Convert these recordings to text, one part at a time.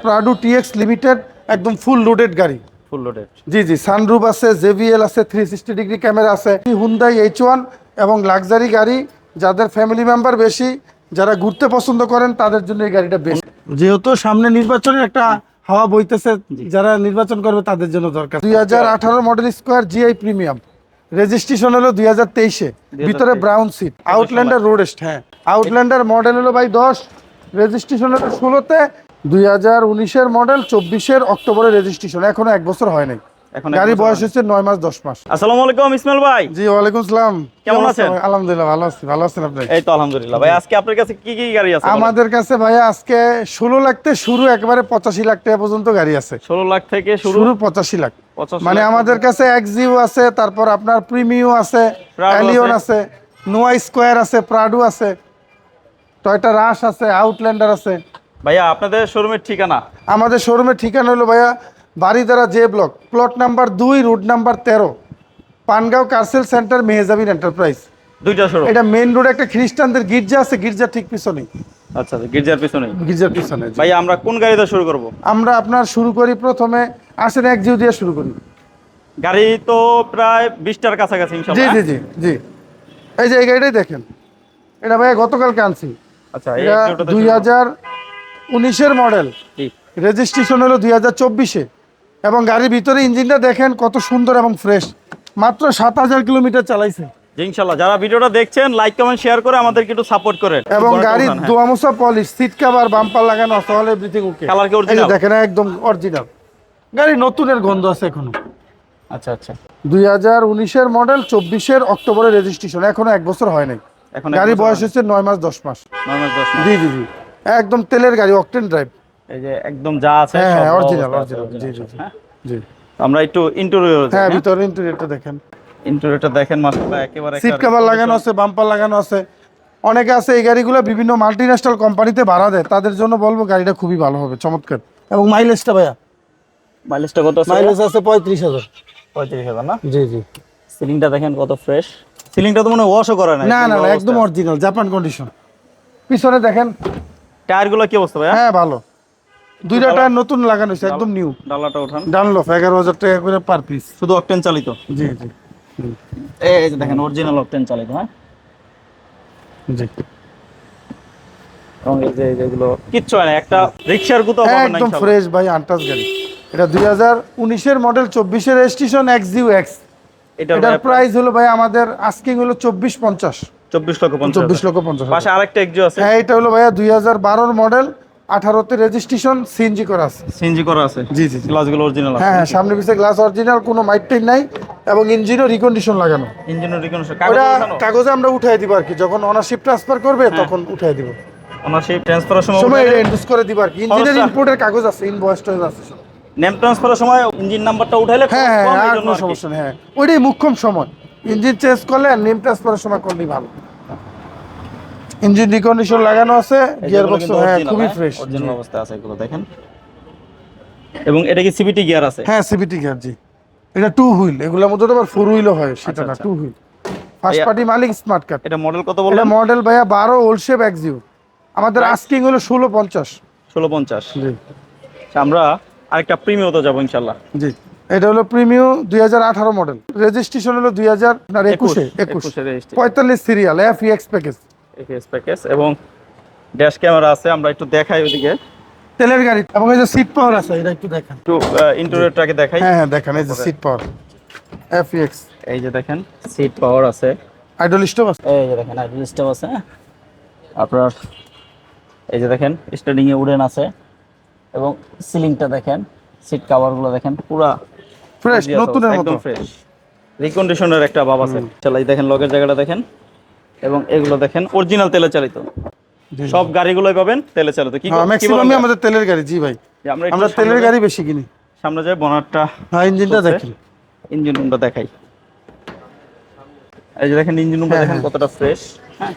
Prado TX limited একদম full loaded গাড়ি। Full loaded জি জি সানরুফ আছে জেভিএল আছে থ্রি সিক্সটি ডিগ্রি ক্যামেরা আছে হুন্দাই এইচ ওয়ান এবং লাক্সারি গাড়ি যাদের ফ্যামিলি মেম্বার বেশি যারা ঘুরতে পছন্দ করেন তাদের জন্য এই গাড়িটা বেশি যেহেতু সামনে নির্বাচনের একটা হাওয়া বইতেছে যারা নির্বাচন করবে তাদের জন্য দরকার। দুই হাজার আঠারো model Esquire GI premium registration হলো দুই হাজার তেইশে। ভিতরে ব্রাউন সিট আউটল্যান্ডার রোডেস্ট হ্যাঁ। আউটল্যান্ডার মডেল হলো ভাই দশ। রেজিস্ট্রেশন হলো ষোলোতে। দুই হাজার উনিশের মডেল চব্বিশের অক্টোবরে রেজিস্ট্রেশন এখনও এক বছর হয় নাই। গাড়ি বয়স হচ্ছে নয় মাস দশ মাস। আসসালামু আলাইকুম ইসমাইল ভাই। জি ওয়ালাইকুম সালাম কেমন আছেন? আলহামদুলিল্লাহ ভালো আছি। ভালো আছেন আপনি? এই তো আলহামদুলিল্লাহ। ভাই আজকে আপনার কাছে কি কি গাড়ি আছে আমাদের কাছে ভাইয়া আজকে ষোলো লাখতে শুরু একবারে পঁচাশি লাখ টাকা পর্যন্ত গাড়ি আছে। ষোলো লাখ থেকে শুরু? পঁচাশি লাখ। মানে আমাদের কাছে এক্সিও আছে তারপর আপনার প্রিমিও আছে Prado অ্যালিয়ন আছে। আছে নোয়া স্কোয়ার আছে প্রাডু আছে টয়টা রাশ আছে আউটল্যান্ডার আছে। ভাইয়া আপনাদের শোরুমের ঠিকানা? আমাদের শোরুমের ঠিকানা হলো ভাইয়া Baridhara J block plot number দুই রুট নাম্বার তেরো Pangaon car sale centre Mehejabin enterprise দুইটা শোরুম এটা মেইন রোডে একটা খ্রিস্টানদের গির্জা আছে গির্জা ঠিক পিছনে আচ্ছা আচ্ছা, গির্জার পিছনে গির্জার পিছনে জি। ভাইয়া আমরা কোন গাড়িতে শুরু করব? আমরা আপনার শুরু করি প্রথমে আসেন এক জিও দিয়ে শুরু করি। গাড়ি তো প্রায় বিশটার কাছাকাছি জি জি জি জি। এই যে এই গাড়িটাই দেখেন। এটা ভাইয়া গতকালকে আনছি। আচ্ছা দুই হাজার উনিশের মডেল। রেজিস্ট্রেশন হলো দুই হাজার চব্বিশে। এবং গাড়ির ভিতরে ইঞ্জিনটা দেখেন কত সুন্দর এবং ফ্রেশ মাত্র সাত হাজার কিলোমিটার চালাইছে। জি ইনশাআল্লাহ যারা ভিডিওটা দেখছেন লাইক কমেন্ট শেয়ার করে আমাদেরকে একটু সাপোর্ট করেন। এবং গাড়ির দোয়ামোসা পলিশ সিট কাভার বাম্পার লাগানো আছে হল এভরিথিং ওকে Colour কি? দেখেন একদম অরিজিনাল গাড়ি নতুনের গন্ধ আছে এখনও। আচ্ছা আচ্ছা। দুই হাজার উনিশের মডেল চব্বিশের অক্টোবরে রেজিস্ট্রেশন এখনও এক বছর হয় নাই। এখন গাড়ি বয়স হচ্ছে নয় মাস দশ মাস দশ মাস। জি জি জি। একদম তেলের গাড়ি অকটেন ড্রাইভ এই যে একদম যা আছে হ্যাঁ, হ্যাঁ, আছে, original, জি, জি, জি। হ্যাঁ? আমরা একটু ইন্টেরিয়র হ্যাঁ ভিতরে ইন্টেরিয়রটা দেখেন। ইন্টেরিয়রটা দেখেন মাশাআল্লাহ একেবারে সিট কভার লাগানো আছে বাম্পার লাগানো আছে। অনেকে আছে এই গাড়িগুলো বিভিন্ন মাল্টি ন্যাশনাল কোম্পানিতে ভাড়া দেয়। তাদের জন্য বলব গাড়িটা খুবই ভালো হবে চমৎকার। এবং মাইলেজটা ভাইয়া? মাইলেজটা কত আছে? মাইলেজ আছে পঁয়ত্রিশ হাজার। পঁয়ত্রিশ হাজার না? জি জি। সিলিংটা দেখেন কত ফ্রেশ সিলিংটা তো মনে হয় ওয়াশও করে না না না না একদম অরিজিনাল জাপান কন্ডিশন পিছনে দেখেন টায়ারগুলো কি অবস্থা ভাইয়া? হ্যাঁ ভালো। দুইটা টায়ার নতুন লাগানো হয়েছে একদম নিউ ডালাটা ওঠান। ডানলফ এগারো হাজার টাকা করে পার পিস শুধু অকটেন চালিত? জি জি। এই যে দেখেন অরিজিনাল অকটেন চালিত হ্যাঁ? জি। এবং এই যে যেগুলো কিচ্ছু হয় না একটা রিক্সার গুতো একদম ফ্রেশ ভাই আন্টাস গাড়ি। এটা দুই হাজার উনিশের মডেল চব্বিশের রেজিস্ট্রেশন এক্স এক্স এটার প্রাইস হলো ভাই আমাদের আস্কিং হলো চব্বিশ পঞ্চাশ। চব্বিশ লক্ষ চব্বিশ লক্ষ পঞ্চাশ পাশে আরেকটা এক্সিও আছে। হ্যাঁ এটা হলো ভাইয়া দুই হাজার বারোর মডেল আঠারোতে রেজিস্ট্রেশন সিএনজি করা আছে। সিএনজি করা আছে। জি জি জি। গ্লাসগুলো অরিজিনাল হ্যাঁ হ্যাঁ সামনে পিছিয়ে গ্লাস অরিজিনাল কোনো মাইটটাই নাই এবং ইঞ্জিনও রিকন্ডিশন লাগানো। ইঞ্জিনের রিকনেশন ওটা কাগজে আমরা উঠাই দিব আর কি। যখন অনারশিপ ট্রান্সফার করবে তখন উঠাই দিব। ট্রান্সফারের সময় করে দিব আর কি। ইঞ্জিনের ইম্পোর্টের কাগজ আছে ইনভয়েস টয়েস আছে। নেম ট্রান্সফারের সময় ইঞ্জিন নাম্বারটা উঠাইলে হ্যাঁ হ্যাঁ কোনো সমস্যা হ্যাঁ। ওইটাই মুখ্যম সময়। ইঞ্জিন চেঞ্জ করলে নেম ট্রান্সফারের সময় করলেই ভালো। ইঞ্জিন রিকন্ডিশন লাগানো আছে গিয়ার বক্স হ্যাঁ খুবই হ্যাঁ? ফ্রেশ Original অবস্থায় আছে এগুলো দেখেন। এবং এটা কি সিবিটি গিয়ার আছে? হ্যাঁ সিবিটি গিয়ার জি। এটা টু হুইল এগুলোর মধ্যে তো আবার ফোর হুইলও হয় সেটা না আচ্ছা। টু হুইল ফার্স্ট পার্টি মালিক স্মার্ট কার্ড এটা মডেল কত বললেন? এটা মডেল ভাইয়া বারো ওল্ড শেপ এক্সিউ আমাদের আস্কিং হলো ষোলো পঞ্চাশ। ষোলো পঞ্চাশ। জি। আমরা আরেকটা প্রিমিয়তে যাব ইনশাল্লাহ জি। এটা হলো প্রিমিও দুই হাজার আঠারো মডেল। রেজিস্ট্রেশন হলো দুই হাজার একুশে একুশ পঁয়তাল্লিশ serial F X package FS package এবং ড্যাশ ক্যামেরা আছে আমরা একটু দেখাই ওদিকে। তেলের গাড়ি এবং এই যে সিট পাওয়ার আছে এটা একটু দেখেন। একটু ইন্টেরিয়রটাকে দেখাই। হ্যাঁ হ্যাঁ দেখেন এই যে সিট পাওয়ার এফ এক্স এই যে দেখেন সিট পাওয়ার আছে। আইডল স্টপ আছে। এই যে দেখেন আইডল স্টপ আছে হ্যাঁ? আপনার এই যে দেখেন স্টার্টিং উডেন আছে। এবং সিলিংটা দেখেন সিট কভারগুলো দেখেন পুরা ফ্রেশ নতুনের মতো। একদম ফ্রেশ রিকন্ডিশনের একটা চালাই দেখেন লগের জায়গাটা দেখেন। এবং এগুলো দেখেন অরিজিনাল তেলে চালিত। সব গাড়িগুলোই পাবেন তেলে চালিত। কি ম্যাক্সিমামই আমাদের তেলের গাড়ি জি ভাই। আমরা তেলের গাড়ি বেশি কিনি। সামনে বনারটা হ্যাঁ ইঞ্জিনটা দেখেন। ইঞ্জিন রুমটা দেখাই। এই যে দেখেন ইঞ্জিন রুমটা হ্যাঁ, দেখেন কতটা ফ্রেশ হ্যাঁ।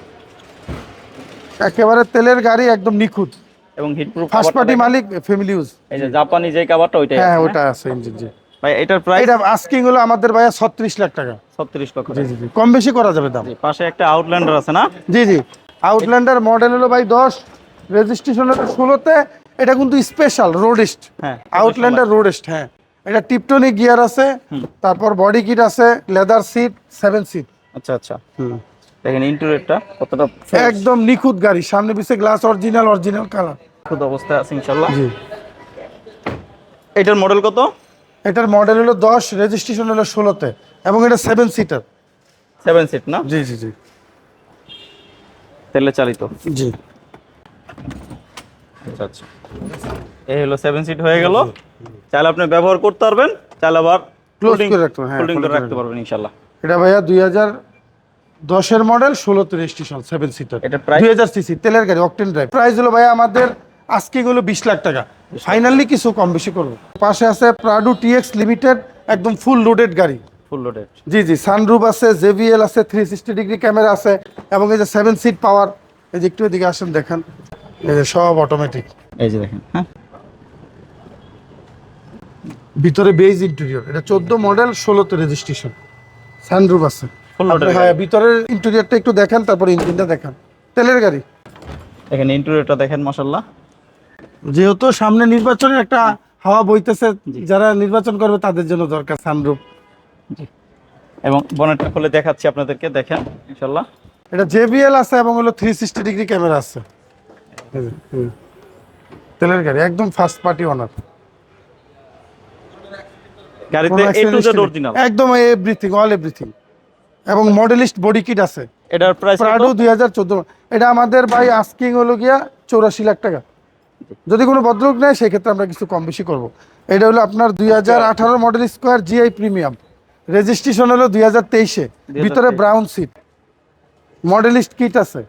একেবারে তেলের গাড়ি একদম নিখুঁত। এবং হিট প্রুফ ফার্স্ট পার্টি মালিক ফ্যামিলি ইউজ এই যে জাপানি যে কাভারটা ওইটাই হ্যাঁ ওটা আছে ইঞ্জিন জি। ভাই এটার প্রাইস এটা আস্কিং হলো আমাদের ভাইয়া ছত্রিশ লাখ টাকা। 36 লক্ষ জি জি কম বেশি করা যাবে দাম। পাশে একটা আউটল্যান্ডার আছে না? জি জি। আউটল্যান্ডার মডেল হলো ভাই দশ রেজিস্ট্রেশন হলো ষোলোতে। এটা কিন্তু স্পেশাল রোডেস্ট হ্যাঁ আউটল্যান্ডার রোডেস্ট হ্যাঁ। এটা টিপটনিক গিয়ার আছে তারপর বডি কিট আছে লেদার সিট সেভেন সিট আচ্ছা আচ্ছা। হুম। দেখেন ইন্টেরিয়রটা কতটা একদম নিখুঁত গাড়ি সামনে পিছে গ্লাস অরিজিনাল অরিজিনাল কালার নিখুঁত অবস্থায় আছে ইনশাল্লাহ জি। এটার মডেল কত? এটার মডেল হলো দশ রেজিস্ট্রেশন হলো ষোলোতে এবং এটা সেভেন সিটার সেভেন সিট না? জি জি জি। তেলে চালিত? জি। আচ্ছা আচ্ছা। এই হলো সেভেন সিট হয়ে গেল। চাইলে আপনি ব্যবহার করতে পারবেন চাইলে আবার Close করে রাখতে পারবেন, হ্যাঁ, ফোল্ডিং করে রাখতে পারবেন ইনশাল্লাহ এটা ভাইয়া দুই হাজার দশের মডেল ষোলোতে রেজিস্ট্রেশন সেভেন সিটার এটা প্রাইস দুই হাজার সিসি তেলের গাড়ি অকটেন ড্রাইভ প্রাইস হলো ভাইয়া আমাদের আজকে হলো বিশ লাখ টাকা। ফাইনালি কিছু কম বেশি করব। পাশে আছে প্রাডু টিএক্স লিমিটেড একদম ফুল লোডেড গাড়ি। ফুল লোডেড জি জি সানরুফ আছে জেভিএল আছে থ্রি সিক্সটি ডিগ্রি ক্যামেরা আছে এবং এই যে সেভেন সিট পাওয়ার এই যে একটু এদিকে আসেন দেখেন। এই যে সব অটোমেটিক এই যে দেখেন হ্যাঁ। ভিতরে বেজ ইন্টেরিয়র এটা চোদ্দ মডেল ষোলোতে রেজিস্ট্রেশন সানরুফ আছে। হ্যাঁ ভিতরের ইন্টেরিয়রটা একটু দেখেন তারপর ইঞ্জিনটা দেখেন। তেলের গাড়ি। এখানে ইন্টেরিয়রটা দেখেন মাশাল্লাহ যেহেতু সামনে নির্বাচনের একটা হাওয়া বইতেছে যারা নির্বাচন করবে তাদের জন্য দরকার সানরুফ। এবং বনেটটা খুলে দেখাচ্ছি আপনাদেরকে দেখেন ইনশাল্লাহ এটা জেবিএল আছে এবং হলো থ্রি সিক্সটি ডিগ্রি ক্যামেরা আছে। তেলের গাড়ি একদম ফার্স্ট পার্টি অনার গাড়িতে এ টু জেড অরিজিনাল একদম এভরিথিং অল এভরিথিং এবং মডেলিস্ট বডি কিট আছে। এটার প্রাইস প্রাডো দুই হাজার চোদ্দ। এটা আমাদের ভাই আস্কিং হলো গিয়া চৌরাশি লাখ টাকা। যদি কোনো ভদ্রলোক নেয় সেক্ষেত্রে আমরা কিছু কম বেশি করব। এটা হলো আপনার দুই হাজার আঠারো model Esquire GI premium registration হলো দুই হাজার তেইশে। ভিতরে ব্রাউন সিট মডেলিস্ট কিট আছে।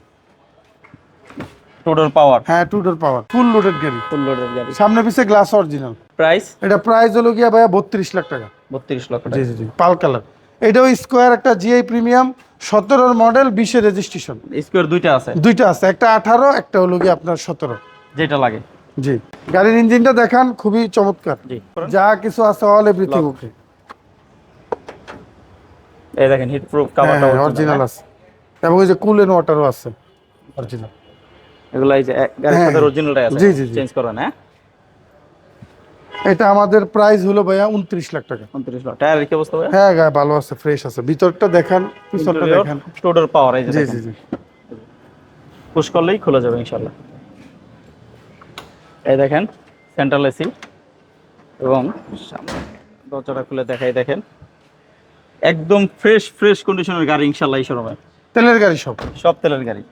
টোটাল পাওয়ার হ্যাঁ টু পাওয়ার ফুল লোডেড গাড়ি। ফুল লোডের গাড়ি। সামনে পিছে গ্লাস অরিজিনাল প্রাইস এটা প্রাইস হলো গিয়া ভাইয়া বত্রিশ লাখ টাকা। বত্রিশ লক্ষ জি জি জি পাল কালার। এটাও স্কোয়ার একটা জিআই প্রিমিয়াম সতেরোর মডেল বিশে রেজিস্ট্রেশন স্কোয়ার দুইটা আছে। দুইটা আছে। একটা আঠারো একটা হলো গিয়ে আপনার সতেরো। যেটা লাগে। জি। গাড়ির ইঞ্জিনটা দেখান খুবই চমৎকার। যা কিছু আছে অল এভরিথিং ওকে এই দেখেন হিট প্রুফ কাভারটা অরিজিনাল আছে। এবং এই যে কুল এন্ড ওয়াটারও আছে। অরিজিনাল এগুলো এই যে গাড়ির হ্যাঁ, সাথে অরিজিনালটাই আছে। জি, জি। চেঞ্জ করেন হ্যাঁ? এটা আমাদের প্রাইস হলো ভাইয়া উনত্রিশ লাখ টাকা। 29 লাখ। টায়ারের কি অবস্থা ভাই হ্যাঁ গায়ে ভালো আছে ফ্রেশ আছে। ভিতরটা দেখান পিছনটা দেখান। টোটাল পাওয়ার এই যে জি জি জি। পুশ করলেই খোলা যাবে ইনশাআল্লাহ। এই দেখেন সেন্ট্রাল এসি এবং সামনে দরজাটা খুলে দেখাই দেখেন। একদম ফ্রেশ ফ্রেশ কন্ডিশনের গাড়ি ইনশাআল্লাহ এই শোরুমে। তেলের গাড়ি সব? সব তেলের গাড়ি।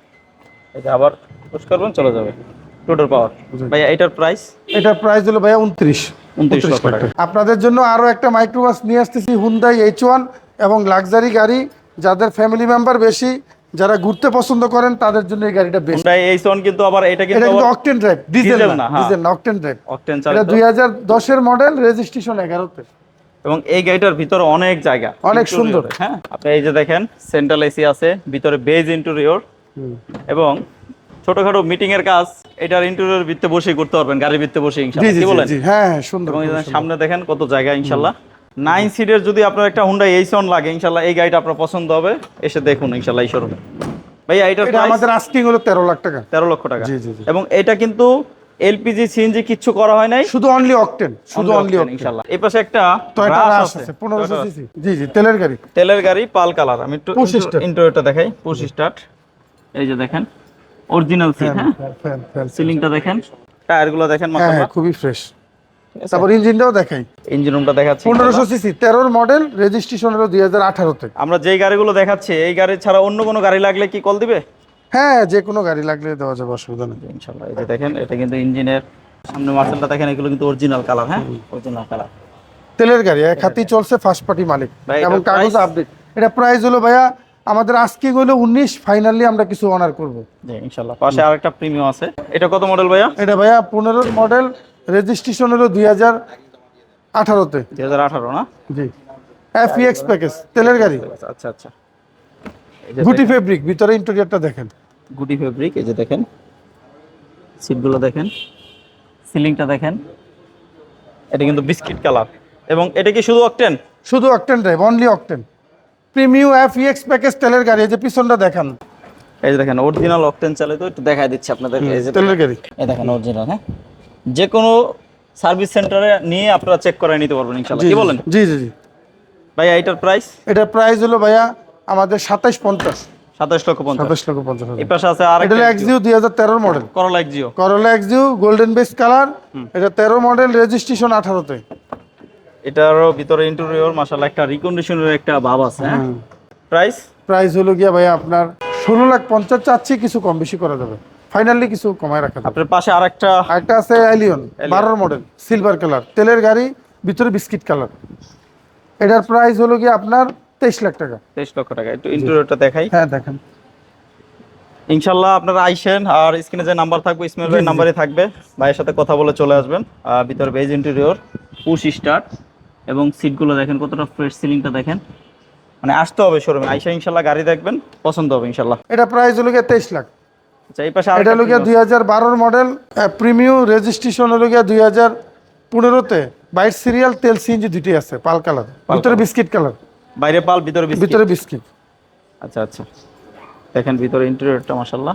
যে আবার পুশ করবেন চলে যাবে। টোটাল পাওয়ার ভাইয়া এটার প্রাইস এটার প্রাইস হলো ভাইয়া উনত্রিশ। 29 লক্ষ টাকা। আপনাদের জন্য আরও একটা মাইক্রোবাস নিয়ে আসতেছি হুন্দাই এইচ ওয়ান এবং লাক্সারি গাড়ি। যাদের ফ্যামিলি মেম্বার বেশি যারা ঘুরতে পছন্দ করেন তাদের জন্য এই গাড়িটা বেশি Hyundai এই কিন্তু আবার এটা এটা কিন্তু কিন্তু অকটেন ড্রাইভ ডিজেল না। ডিজেল না অকটেন ড্রাইভ অকটেন এটা চালিত। দুই হাজার দশের মডেল রেজিস্ট্রেশন এগারোতে। এবং এই গাড়িটার ভিতরে অনেক জায়গা। অনেক সুন্দর। হ্যাঁ আপনি এই যে দেখেন সেন্ট্রাল এসি আছে ভিতরে বেজ ইন্টেরিয়র এবং ছোটখাটো মিটিং এর কাজ এটার ইন্টেরিয়র ভিতরে বসে করতে পারবেন গাড়ির ভিতরে বসে ইনশাআল্লাহ। কি বলেন? হ্যাঁ হ্যাঁ সুন্দর এবং। সামনে দেখেন কত জায়গা ইনশাআল্লাহ। নাইন সিটের যদি আপনার একটা হুন্ডা এইসন লাগে ইনশাআল্লাহ এই গাড়িটা আপনার পছন্দ হবে। এসে দেখুন ইনশাল্লাহ এই শোরুমে ভাইয়া এটা আমাদের আস্কিং হলো তেরো লাখ টাকা। তেরো লক্ষ টাকা। জি, জি। এবং এটা কিন্তু এলপিজি সিএনজি কিচ্ছু করা হয় নাই। শুধু অনলি অকটেন শুধু অনলি অকটেন ইনশাআল্লাহ। এই পাশে একটা টয়টা Rush আছে। পনেরোশো সিসি জি জি তেলের গাড়ি। তেলের গাড়ি পাল কালার। আমি একটু. ইন্টারভিউটা দেখাই। পুশ স্টার্ট এই যে দেখেন অরিজিনাল সিট হ্যাঁ? সিলিংটা দেখেন। টায়ারগুলো দেখেন হ্যাঁ মাশাআল্লাহ। হ্যাঁ খুবই ফ্রেশ তারপর ইঞ্জিনটাও দেখাই। ইঞ্জিন রুমটা দেখাচ্ছি। পনেরোশো সিসি তেরোর মডেল রেজিস্ট্রেশন হলো দুই হাজার আঠারোতে। আমরা যেই গাড়িগুলো দেখাচ্ছি এই গাড়ি ছাড়া অন্য কোনো গাড়ি লাগলে কি কল দিবে? হ্যাঁ যে কোনো গাড়ি লাগলে দেওয়া যাবে অসুবিধা নেই। ইনশাআল্লাহ এই যে দেখেন এটা কিন্তু ইঞ্জিনের সামনে মার্সেলটা দেখেন এগুলো কিন্তু অরিজিনাল কালার হ্যাঁ? অরিজিনাল কালার তেলের গাড়ি এক হাতেই চলছে ফার্স্ট পার্টি মালিক। এবং কাগজ আপডেট এটা প্রাইস হলো ভাইয়া আমাদের আজকে হলো উনিশ ফাইনালি আমরা কিছু অনার করব। জি ইনশাআল্লাহ পাশে আরেকটা প্রিমিয়াম আছে। এটা কত মডেল ভাইয়া? এটা ভাইয়া পনেরোর মডেল রেজিস্ট্রেশন হলো দুই হাজার আঠারোতে। দুই হাজার আঠারো না? জি। এফ এক্স প্যাকেজ তেলের গাড়ি। আচ্ছা আচ্ছা। গুটি ফেব্রিক ভিতরে ইন্টেরিয়রটা দেখেন। গুটি ফেব্রিক এই যে দেখেন। সিটগুলো দেখেন। সিলিংটা দেখেন। এটা কিন্তু বিস্কিট কালার। এবং এটা কি শুধু অকটেন শুধু octane drive only octane premium F X package তেলের গাড়ি। এই যে পিছনটা দেখেন। এই যে দেখেন অরিজিনাল অকটেন চালিত একটু দেখাই দিচ্ছি আপনাদের এই যে তেলের গাড়ি। এই দেখেন অরিজিনাল হ্যাঁ? যে কোনো সার্ভিস সেন্টারে নিয়ে আপনারা চেক করে নিতে পারবেন ইনশাআল্লাহ। কি বলেন? জি জি জি। ভাই এইটার প্রাইস এটার প্রাইস হলো ভাইয়া আমাদের সাতাইশ পঞ্চাশ। সাতাশ লক্ষ পঞ্চাশ। সাতাশ লক্ষ পঞ্চাশ এই পাশে আছে আর এটা হলো এক্সিউ দুই হাজার তেরোর মডেল করলা এক্সিও করলা এক্সিউ গোল্ডেন বেস কালার এটা তেরো মডেল রেজিস্ট্রেশন আঠারোতে। এটারও ভিতরে ইন্টেরিয়র মাশাআল্লাহ একটা রিকন্ডিশনের একটা ভাব আছে হ্যাঁ? প্রাইস প্রাইস হলো গিয়া ভাইয়া আপনার ষোলো লাখ পঞ্চাশ চাচ্ছি কিছু কম বেশি করা যাবে। ফাইনালি কিছু কমায় রাখা আপনার পাশে আরেকটা আরেকটা আছে অ্যালিয়ন বারোর মডেল সিলভার কালার তেলের গাড়ি ভিতরে বিস্কিট কালার এটার প্রাইস হলো কি আপনার তেইশ লাখ টাকা। তেইশ লক্ষ টাকা। একটু ইন্টেরিয়রটা দেখাই। হ্যাঁ দেখেন। ইনশাল্লাহ আপনারা আইসেন আর স্ক্রিনে যে নাম্বার থাকবে ইসমাইল ভাই নাম্বারই থাকবে। ভাইয়ের সাথে কথা বলে চলে আসবেন। আর ভিতরে বেজ ইন্টেরিয়র পুশ স্টার্ট এবং সিটগুলো দেখেন কতটা ফ্রেশ সিলিংটা দেখেন। মানে আসতে হবে শোরুমে আইসা ইনশাল্লাহ গাড়ি দেখবেন পছন্দ হবে ইনশাল্লাহ। এটা প্রাইস হলো গিয়ে তেইশ লাখ। আচ্ছা এই পাশে এটা হলো গিয়ে দুই হাজার বারোর মডেল প্রিমিয়াম রেজিস্ট্রেশন হলো গিয়ে দুই হাজার পনেরোতে বাইট সিরিয়াল তেল সিএনজি আছে পাল কালার ভিতরে বিস্কিট কালার। বাইরে পাল ভিতরে ভিতরে বিস্কিট। আচ্ছা আচ্ছা। দেখেন ভিতরে ইন্টেরিয়রটা মাশাল্লাহ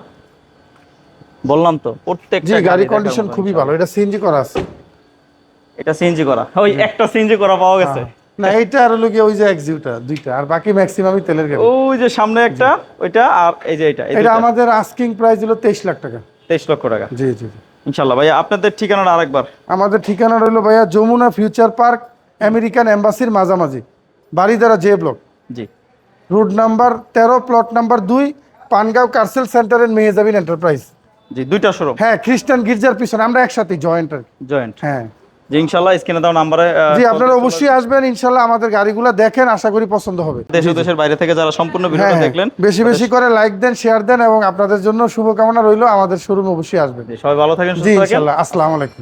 বললাম তো প্রত্যেকটা গাড়ি কন্ডিশন খুবই ভালো। এটা সিএনজি করা আছে। এটা সিএনজি করা। ওই একটা সিএনজি করা পাওয়া গেছে। না এইটা আর হলো ওই যে এক্সিউটা দুইটা। আর বাকি ম্যাক্সিমামই তেলের গাড়ি ওই যে সামনে একটা ওইটা আর এই যে এটা এটা আমাদের আস্কিং প্রাইস হলো তেইশ লাখ টাকা। তেইশ লক্ষ টাকা। জি জি জি। ইনশাল্লাহ ভাই আপনাদের ঠিকানাটা আরেকবার। আমাদের ঠিকানা রইল ভাইয়া যমুনা ফিউচার পার্ক আমেরিকান এম্বাসির মাঝামাঝি বাড়িদারা জে ব্লক জি। রুট নাম্বার তেরো প্লট নাম্বার দুই পানগাঁও কার্সেল সেন্টারের মেহেজাবিন এন্টারপ্রাইজ জি দুইটা শোরুম হ্যাঁ খ্রিস্টান গির্জার পিছনে আমরা একসাথে জয়েন্ট আর। জয়েন্ট হ্যাঁ। জি ইনশাল্লাহ স্ক্রিনে দাও নাম্বারে জি আপনারা অবশ্যই আসবেন ইনশাল্লাহ আমাদের গাড়িগুলো দেখেন আশা করি পছন্দ হবে। দেশ দেশের বাইরে থেকে যারা সম্পূর্ণ হ্যাঁ ভিডিওটা হ্যাঁ। দেখলেন বেশি বেশি করে লাইক দেন শেয়ার দেন এবং আপনাদের জন্য শুভকামনা রইল আমাদের শোরুম অবশ্যই আসবেন। সবাই ভালো থাকেন সুস্থ থাকেন। ইনশাল্লাহ আসসালামু আলাইকুম।